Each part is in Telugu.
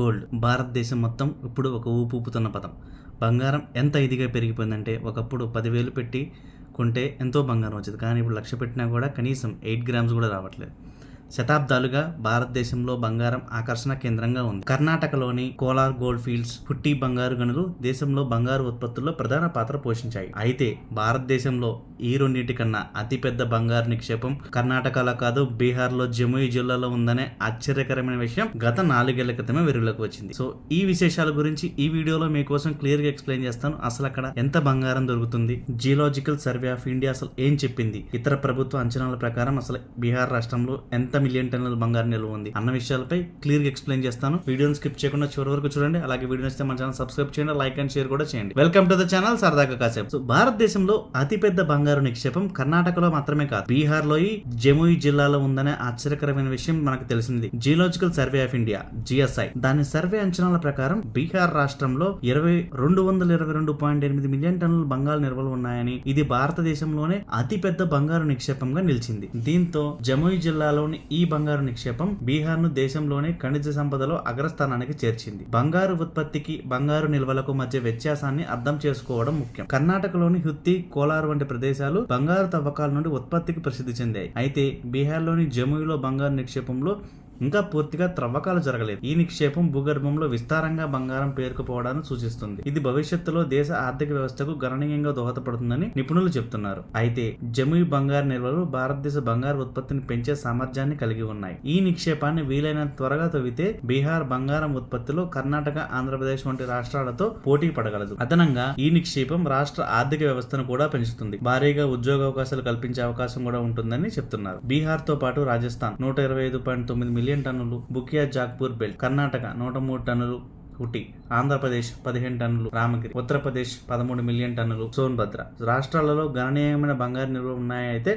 గోల్డ్ భారతదేశం మొత్తం ఇప్పుడు ఒక ఊపు ఊపుతున్న పదం. బంగారం ఎంత ఇదిగా పెరిగిపోయిందంటే ఒకప్పుడు పదివేలు పెట్టి కొంటే ఎంతో బంగారం వచ్చేది. కానీ ఇప్పుడు లక్ష పెట్టినా కూడా కనీసం ఎయిట్ గ్రామ్స్ కూడా రావట్లేదు. శతాబ్దాలుగా భారతదేశంలో బంగారం ఆకర్షణ కేంద్రంగా ఉంది. కర్ణాటకలోని కోలార్ గోల్డ్ ఫీల్డ్స్ పుట్టి బంగారు గనులు దేశంలో బంగారు ఉత్పత్తుల్లో ప్రధాన పాత్ర పోషించాయి. అయితే భారతదేశంలో ఈ రెండింటికన్నా అతిపెద్ద బంగారు నిక్షేపం కర్ణాటకలో కాదు బీహార్లో జముయి జిల్లాలో ఉందనే ఆశ్చర్యకరమైన విషయం గత నాలుగేళ్ళ క్రితమే వెలుగులోకి వచ్చింది. సో ఈ విశేషాల గురించి ఈ వీడియోలో మీకోసం క్లియర్గా ఎక్స్ప్లెయిన్ చేస్తాను. అసలు అక్కడ ఎంత బంగారం దొరుకుతుంది? జియోలాజికల్ సర్వే ఆఫ్ ఇండియా అసలు ఏం చెప్పింది? ఇతర ప్రభుత్వ అంచనాల ప్రకారం అసలు బీహార్ రాష్ట్రంలో ఎంత మిలియన్ టన్నుల బంగారం నిల్వ ఉంది. అన్న విషయాలపై క్లియర్గా ఎక్స్ప్లెయిన్ చేస్తాను. వీడియోని స్కిప్ చేయకుండా చివరి వరకు చూడండి. అలాగే వీడియో నచ్చితే మన ఛానల్ సబ్స్క్రైబ్ చేయండి. లైక్ అండ్ షేర్ కూడా చేయండి. వెల్కమ్ టు ద ఛానల్ సరదాగా కాసేపు. సో భారతదేశంలో అతిపెద్ద బంగారు నిక్షేపం కర్ణాటకలో మాత్రమే కాదు. బీహార్లో జముయి జిల్లాలో ఉందనే ఆశ్చర్యకరమైన విషయం మనకు తెలిసింది. Geological survey of India GSI దాని సర్వే అంచనాల ప్రకారం బీహార్ రాష్ట్రంలో ఇరవై రెండు వందల ఇరవై రెండు పాయింట్ ఎనిమిది మిలియన్ టన్నుల బంగారు నిల్వలు ఉన్నాయని ఇది భారతదేశంలోనే అతిపెద్ద బంగారు నిక్షేపంగా నిలిచింది. దీంతో జముయి జిల్లాలోని ఈ బంగారు నిక్షేపం బీహార్ను దేశంలోనే ఖనిజ సంపదలో అగ్రస్థానానికి చేర్చింది. బంగారు ఉత్పత్తికి బంగారు నిల్వలకు మధ్య వ్యత్యాసాన్ని అర్థం చేసుకోవడం ముఖ్యం. కర్ణాటకలోని హుత్తి కోలార్ వంటి ప్రదేశాలు బంగారు తవ్వకాల నుండి ఉత్పత్తికి ప్రసిద్ధి చెందాయి. అయితే బీహార్లోని జముయిలో బంగారు నిక్షేపంలో ఇంకా పూర్తిగా త్రవ్వకాలు జరగలేదు. ఈ నిక్షేపం భూగర్భంలో విస్తారంగా బంగారం పేరుకుపోవడాన్ని సూచిస్తుంది. ఇది భవిష్యత్తులో దేశ ఆర్థిక వ్యవస్థకు గణనీయంగా దోహదపడుతుందని నిపుణులు చెబుతున్నారు అయితే జమీ బంగారు నిల్వలు భారతదేశ బంగారు ఉత్పత్తిని పెంచే సామర్థ్యాన్ని కలిగి ఉన్నాయి. ఈ నిక్షేపాన్ని వీలైనంత త్వరగా తవ్వితే బీహార్ బంగారం ఉత్పత్తిలో కర్ణాటక ఆంధ్రప్రదేశ్ వంటి రాష్ట్రాలతో పోటీ పడగలదు. అదనంగా ఈ నిక్షేపం రాష్ట్ర ఆర్థిక వ్యవస్థను కూడా పెంచుతుంది. భారీగా ఉద్యోగ అవకాశాలు కల్పించే అవకాశం కూడా ఉంటుందని చెప్తున్నారు. బీహార్తో పాటు రాజస్థాన్ నూట ఇరవై ఐదు పాయింట్ తొమ్మిది మిలియన్ మిలియన్ టన్నులు బుకియా జాగ్పూర్ బెల్ట్ కర్ణాటక నూట మూడు టన్నులు ఉటి ఆంధ్రప్రదేశ్ పదిహేను టన్నులు రామగిరి ఉత్తరప్రదేశ్ పదమూడు మిలియన్ టన్నులు సోన్భద్ర. రాష్ట్రాలలో గణనీయమైన బంగారు నిల్వ ఉన్నాయైతే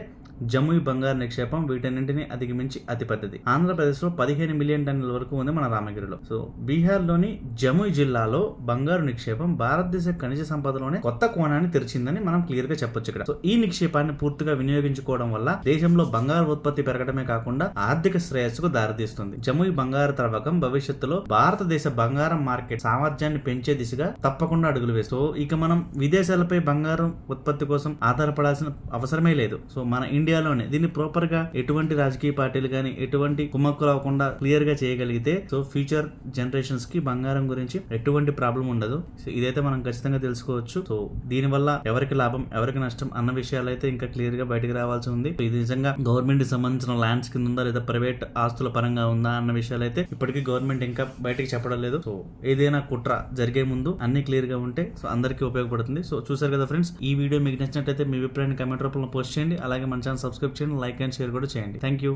జముయి బంగారు నిక్షేపం వీటన్నింటినీ అధిగమించి అతిపెద్దది ఆంధ్రప్రదేశ్లో పదిహేను మిలియన్ టన్నుల వరకు ఉంది మన రామగిరిలో. సో బీహార్లోని జముయి జిల్లాలో బంగారు నిక్షేపం భారతదేశ ఖనిజ సంపదలోనే కొత్త కోణాన్ని తెరిచిందని మనం క్లియర్గా చెప్పొచ్చు ఇక్కడ. సో ఈ నిక్షేపాన్ని పూర్తిగా వినియోగించుకోవడం వల్ల దేశంలో బంగారు ఉత్పత్తి పెరగడమే కాకుండా ఆర్థిక శ్రేయస్సుకు దారితీస్తుంది. జముయి బంగారు త్రవ్వకం భవిష్యత్తులో భారతదేశ బంగారం మార్కెట్ సామర్థ్యాన్ని పెంచే దిశగా తప్పకుండా అడుగులు వేస్తూ సో ఇక మనం విదేశాలపై బంగారం ఉత్పత్తి కోసం ఆధారపడాల్సిన అవసరమే లేదు. సో మన ఇండియా ఇండియాలోనే దీన్ని ప్రాపర్గా ఎటువంటి రాజకీయ పార్టీలు కానీ ఎటువంటి కుమ్మక్కులు అవ్వకుండా క్లియర్గా చేయగలిగితే సో ఫ్యూచర్ జనరేషన్స్కి బంగారం గురించి ఎటువంటి ప్రాబ్లం ఉండదు. సో ఇదైతే మనం ఖచ్చితంగా తెలుసుకోవచ్చు. సో దీని వల్ల ఎవరికి లాభం ఎవరికి నష్టం అన్న విషయాలు అయితే ఇంకా క్లియర్గా బయటకు రావాల్సి ఉంది. ఇది నిజంగా గవర్నమెంట్కి సంబంధించిన ల్యాండ్స్ కింద ఉందా లేదా ప్రైవేట్ ఆస్తుల పరంగా ఉందా అన్న విషయాలు అయితే ఇప్పటికీ గవర్నమెంట్ ఇంకా బయటకు చెప్పడం లేదు సో ఏదైనా కుట్ర జరిగే ముందు అన్ని క్లియర్గా ఉంటే సో అందరికీ ఉపయోగపడుతుంది. సో చూసారు కదా ఫ్రెండ్స్ ఈ వీడియో మీకు నచ్చినట్టయితే మీ అభిప్రాయాన్ని కమెంట్ రూపంలో పోస్ట్ చేయండి. అలాగే మన ఛానల్ సబ్స్క్రైబ్ చేయండి లైక్ అండ్ షేర్ కూడా చేయండి. Thank you